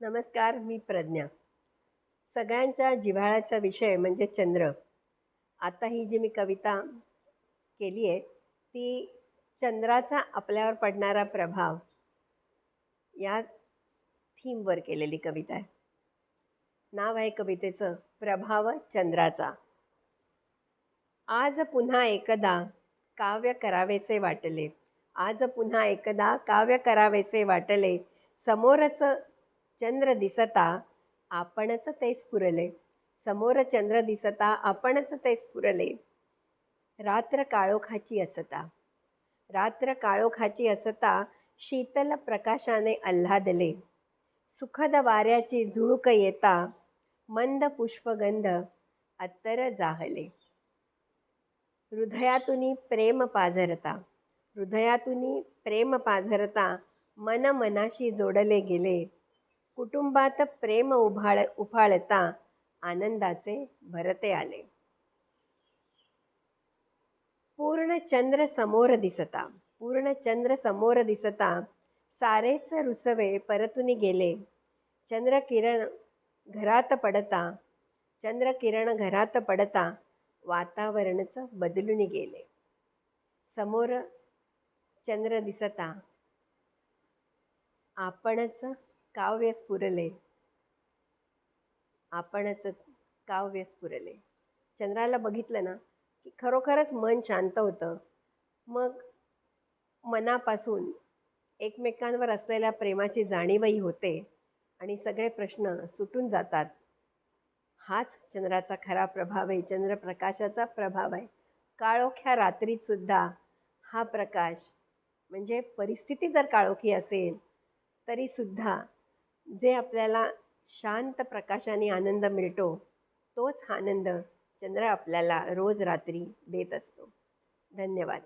नमस्कार मी प्रज्ञा. सगळ्यांच्या जिव्हाळ्याचा विषय म्हणजे चंद्र. आता ही जी मी कविता केली आहे ती चंद्राचा आपल्यावर पडणारा प्रभाव या थीमवर केलेली कविता आहे. नाव आहे कवितेचं प्रभाव चंद्राचा. आज पुन्हा एकदा काव्य करावेसे वाटले. आज पुन्हा एकदा काव्य करावेसे वाटले. समोरच चंद्र दिसता आपणच ते स्फुरले. समोर चंद्र दिसता आपणच ते स्फुरले. रात्र काळोखाची असता. रात्र काळोखाची असता शीतल प्रकाशाने आल्हादले. सुखद वाऱ्याची झुळूक येता मंद पुष्पगंध अत्तर जाहले. हृदयातून प्रेम पाझरता. हृदयातून प्रेम पाझरता मन मनाशी जोडले गेले. कुटुंबात प्रेम उभाळ उफाळता आनंदाचे भरते आले. पूर्ण चंद्र समोर दिसता. पूर्ण चंद्र समोर दिसता. सारेच रुसवे परतून गेले. चंद्र किरण घरात पडता. चंद्रकिरण घरात पडता. वातावरणच बदलून गेले. समोर चंद्र दिसता. आपणच काव्य स्फुरले. आपणच काव्य स्फुरले. चंद्राला बघितलं ना की खरोखरच मन शांत होतं. मग मनापासून एकमेकांवर असलेल्या प्रेमाची जाणीवही होते आणि सगळे प्रश्न सुटून जातात. हाच चंद्राचा खरा प्रभाव आहे. चंद्रप्रकाशाचा प्रभाव आहे. काळोख्या रात्रीतसुद्धा हा प्रकाश म्हणजे परिस्थिती जर काळोखी असेल तरीसुद्धा जे आपल्याला शांत प्रकाशाने आनंद मिळतो तोच आनंद चंद्र आपल्याला रोज रात्री देत असतो. धन्यवाद.